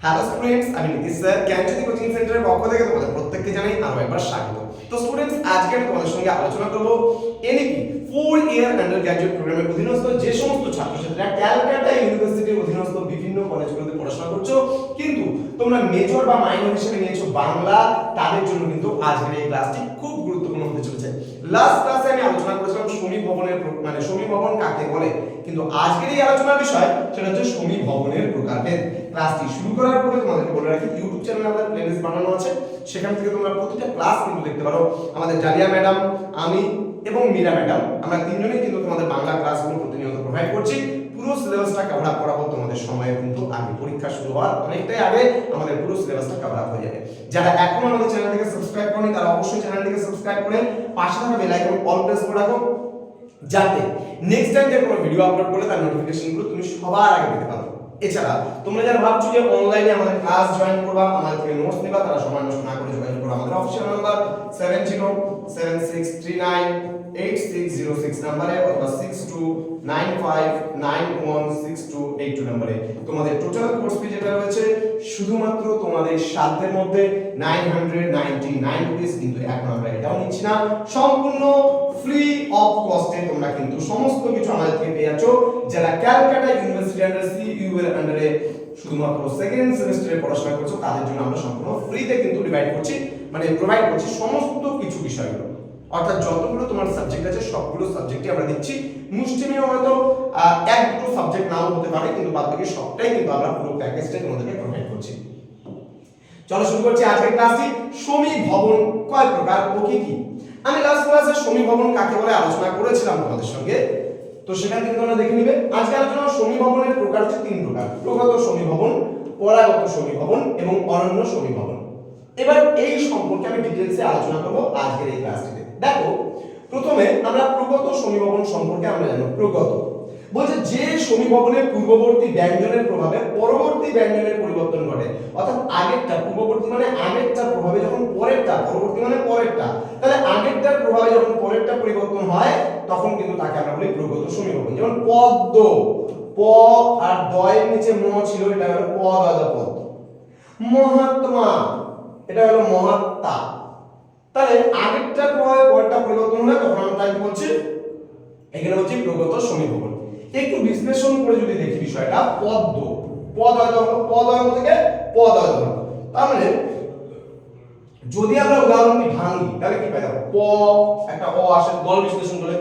Hello students আমি Nitish sir ক্যান্টিনি coaching সেন্টারের পক্ষ থেকে তোমাদের প্রত্যেককে জানাই আরও একবার স্বাগত। তো স্টুডেন্টস আজকে আমি তোমাদের সঙ্গে আলোচনা করব NEP four year undergraduate প্রোগ্রামের অধীনস্থ যে সমস্ত ছাত্রছাত্রীরা ক্যালকাটা ইউনিভার্সিটির অধীনস্থ বিভিন্ন কলেজগুলোতে পড়াশোনা করছ তোমরা মেজর বা মাইনর হিসেবে নিয়েছো বাংলা, তাদের জন্য কিন্তু আজকের এই ক্লাসটি খুব গুরুত্বপূর্ণ হতে চলেছে। লাস্ট ক্লাসে আমি আলোচনা করেছিলাম সমী ভবনের মানে সমী ভবন কাকে বলে? কিন্তু আজকের এই আলোচনার বিষয় সেটা হচ্ছে সমী ভবনের প্রকারভেদ। ক্লাসটি শুরু করার পরে তোমাদেরকে বলে রাখি ইউটিউব চ্যানেলে আমাদের প্লেলিস্ট বানানো আছে। সেখান থেকে তোমরা প্রতিটা ক্লাস কিন্তু দেখতে পারো। আমাদের জালিয়া ম্যাডাম আমি এবং মীরা ম্যাডাম আমরা তিনজনেই কিন্তু তোমাদের বাংলা ক্লাসগুলো প্রতিনিয়ত প্রোভাইড করছি পুরো সিলেবাসটা কভার আপ করাবো তোমাদের সময় কিন্তু আগে পরীক্ষা শুরু হওয়ার অনেকটাই আগে আমাদের পুরো সিলেবাসটা কভার হয়ে যাবে। যারা এখনও আমাদের চ্যানেলটিকে সাবস্ক্রাইব করেনি, তারা অবশ্যই চ্যানেলটিকে সাবস্ক্রাইব করে পাশে থাকা বেল আইকন অল প্রেস করে রাখো, যাতে নেক্সট টাইম যে কোনো ভিডিও আপলোড করলে তার নোটিফিকেশনগুলো তুমি সবার আগে পেতে পারো। এছাড়া তোমরা যারা ভাবছ যে অনলাইনে আমাদের ক্লাস জয়েন করবা থেকে নোটস নিবা, তারা সময় নষ্ট না করে যোগাযোগ করো। আমাদের official number seven zero seven six three nine eight six zero six নাম্বারে অথবা six two nine five nine one six two eight two নাম্বারে তোমাদের টোটাল কোর্স ফি যেটা রয়েছে, শুধুমাত্র তোমাদের সাধ্যের মধ্যে nine hundred ninety nine rupees কিন্তু এখন আমরা এটাও নিচ্ছি না। সম্পূর্ণ ফ্রি অফ কস্টে তোমরা কিন্তু সমস্ত কিছু আমাদের থেকে যারা ক্যালকাটা ইউনিভার্সিটি আন্ডার সিইউ এর আন্ডারে শুধুমাত্র সেকেন্ড সেমিস্টারে পড়াশোনা করছ, তাদের জন্য আমরা সম্পূর্ণ ফ্রিতে কিন্তু ডিভাইড করছি মানে প্রোভাইড করছি সমস্ত কিছু বিষয়গুলো। অর্থাৎ যতগুলো তোমার সাবজেক্ট আছে, সবগুলো সাবজেক্টই আমরা দিচ্ছি। মুষ্টিমেয় হয়তো এক দুটো সাবজেক্ট নাও হতে পারে, কিন্তু বাদ বাকি সবটাই কিন্তু আমরা পুরো প্যাকেজটাই তোমাদেরকে প্রোভাইড করছি। চলো শুরু করছি আজকের ক্লাসটি সমী ভবন কয় প্রকার ও কি কি? আমি লাস্ট ক্লাসে সমী ভবন কাকে বলে আলোচনা করেছিলাম তোমাদের সঙ্গে? তো সেখান থেকে তোমরা দেখে নিবে, আজকে আলোচনা সমী ভবনের প্রকার হচ্ছে তিন প্রকার, প্রগত সমী ভবন পরাগত সমী ভবন এবং অনন্য সমী ভবন এবার এই সম্পর্কে আমি ডিটেলসে আলোচনা করব আজকের এই ক্লাসটিতে দেখো, প্রথমে আমরা প্রগত সমীভবন সম্পর্কে আমরা জানব, প্রগত। বলছে যে সমীভবনের পূর্ববর্তী ব্যঞ্জনের প্রভাবে পরবর্তী ব্যঞ্জনের পরিবর্তন ঘটে। অর্থাৎ আগেরটা, পূর্ববর্তী মানে আগেরটার প্রভাবে যখন পরেরটা, পরবর্তী মানে পরেরটা, তাহলে আগেরটার প্রভাবে যখন পরেরটা পরিবর্তন হয়, তখন কিন্তু তাকে আমরা বলি প্রগত সমীভবন যেমন পদ্ম, প আর দয়ের নিচে ম ছিল, এটা হলো পদ পদ মহাত্মা, এটা হলো মহাত্মা। তাহলে আগেরটার প্রভাবে পরেরটা পরিবর্তন হলে তখন আমরা তাই বলছি, এখানে হচ্ছে প্রগত সমীকরণ একটু বিশ্লেষণ করে যদি দেখি বিষয়টা, পদ্ম। পদ তখন পদ হয় থেকে পদ তখন তার মানে যদি আমরা উদাহরণটি ভাঙি, তাহলে কি পাই প, একটা অ আসে, দল বিশ্লেষণ করে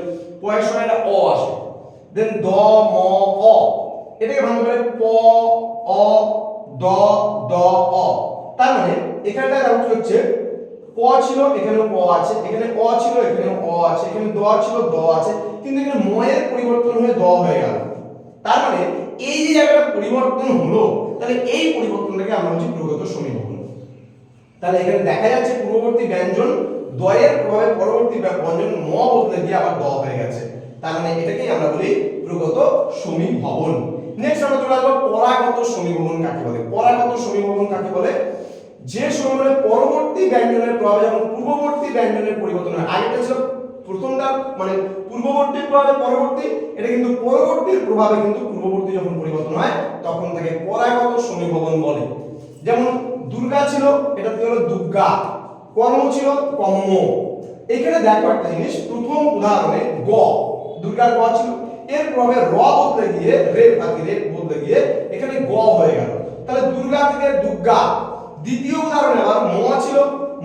এর সময় একটা অ আসে। দেন দ, ম, অ, এটাকে ভাঙতে পারে প, অ, দ দ, অ। তার মানে এখানটা দেখো কি হচ্ছে ছিল, এখানেও প আছে, এখানে অ ছিল, এখানেও অ আছে, এখানে দ ছিল, দ আছে, কিন্তু এখানে ময়ের পরিবর্তন হয়ে দ হয়ে গেল। তার মানে এই যে জায়গাটা পরিবর্তন হলো, তাহলে এই পরিবর্তনটাকে আমরা হচ্ছে প্রগত সমীকরণ তাহলে এখানে দেখা যাচ্ছে পূর্ববর্তী ব্যঞ্জন, দয়ের প্রভাবে পরবর্তী ব্য- ব্যঞ্জন ম বদলে গিয়ে আবার দ হয়ে গেছে। তার মানে এটাকেই আমরা বলি প্রগত সমীভবন। নেক্সট আমরা চলে আসব পরাগত সমীভবন কাকে বলে? পরাগত সমীভবন কাকে বলে? যে সমীভবনে পরবর্তী ব্যঞ্জনের প্রভাবে যখন পূর্ববর্তী ব্যঞ্জনের পরিবর্তন হয় আগেটা ছিল প্রথমটা মানে পূর্ববর্তী প্রভাবে পরবর্তী, এটা কিন্তু পরবর্তীর প্রভাবে কিন্তু পূর্ববর্তী যখন পরিবর্তন হয়, তখন তাকে পরাগত সমীভবন বলে। যেমন দুর্গা ছিল, এটা কি হলো? দুর্গা। কর্ম ছিল কম্ম এখানে দেখো একটা জিনিস, প্রথম উদাহরণে গ। দুর্গার গ ছিল। এর প্রভাবে র বদলে গিয়ে রে থাকি রে বদলে গিয়ে এখানে গ হয়ে গেল। তাহলে দুর্গা থেকে দুর্গা। দ্বিতীয় উদাহরণে আবার ম ছিল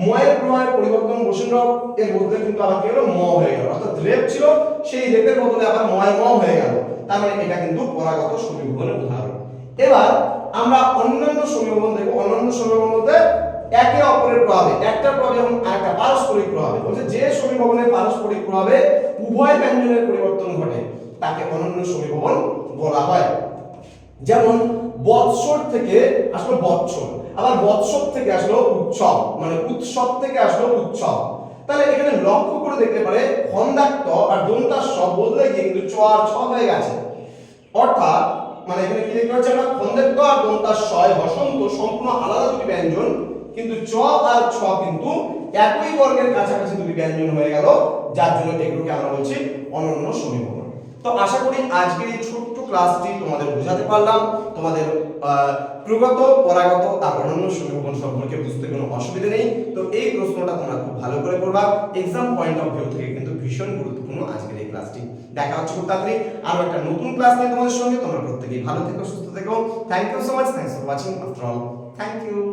ময়ের প্রভাবে পরিবর্তন বসুন্ধরা এর বদলে কিন্তু আবার কি হলো? ম হয়ে গেল। অর্থাৎ রেপ ছিল, সেই রেপের বদলে আবার ময় ম হয়ে গেল। তার মানে এটা কিন্তু পরাগত সমীকরণের উদাহরণ। এবার আমরা অন্যান্য সমীকরণ দেখব। অন্যান্য সমীকরণ বলতে একে অপরের প্রভাবে, একটা প্রভাবে এবং আরেকটা পারস্পরিক প্রভাবে। বলছে যে সমীকরণের পারস্পরিক প্রভাবে উভয় ব্যঞ্জনের পরিবর্তন ঘটে, তাকে অনন্য সমীকরণ বলা হয়। যেমন বৎসর থেকে আসলে বৎসর। আবার বৎসব থেকে আসলো উৎসব মানে উৎসব থেকে আসলো উৎসব। তাহলে এখানে লক্ষ্য করে দেখতে পারে খন্দাক্ত আর দন্তার সব বদলে গিয়ে কিন্তু চ আর ছ হয়ে গেছে। অর্থাৎ মানে এখানে কি দেখতে পাচ্ছি আমরা? খন্দাক্ত আর দন্তার শয় বসন্ত সম্পূর্ণ আলাদা দুটি ব্যঞ্জন, কিন্তু চ আর ছ কিন্তু একই বর্গের কাছাকাছি দুটি ব্যঞ্জন হয়ে গেল, যার জন্য এগুলোকে আমরা বলছি অনন্য সমীকরণ। তো আশা করি আজকের এই ছোট্ট ক্লাসটি তোমাদের বোঝাতে পারলাম। তোমাদের প্রগত পরাগত আর অনন্য সমীকরণ সম্পর্কে বুঝতে কোনো অসুবিধা নেই। তো এই প্রশ্নটা তোমরা খুব ভালো করে করবা এক্সাম পয়েন্ট অফ ভিউ থেকে কিন্তু ভীষণ গুরুত্বপূর্ণ আজকের এই ক্লাসটি। দেখা হচ্ছে খুব তাড়াতাড়ি। আরও একটা নতুন ক্লাস নিয়ে তোমাদের সঙ্গে। তোমরা প্রত্যেকেই ভালো থেকো, সুস্থ থেকো। Thank you so much thanks for watching after all thank you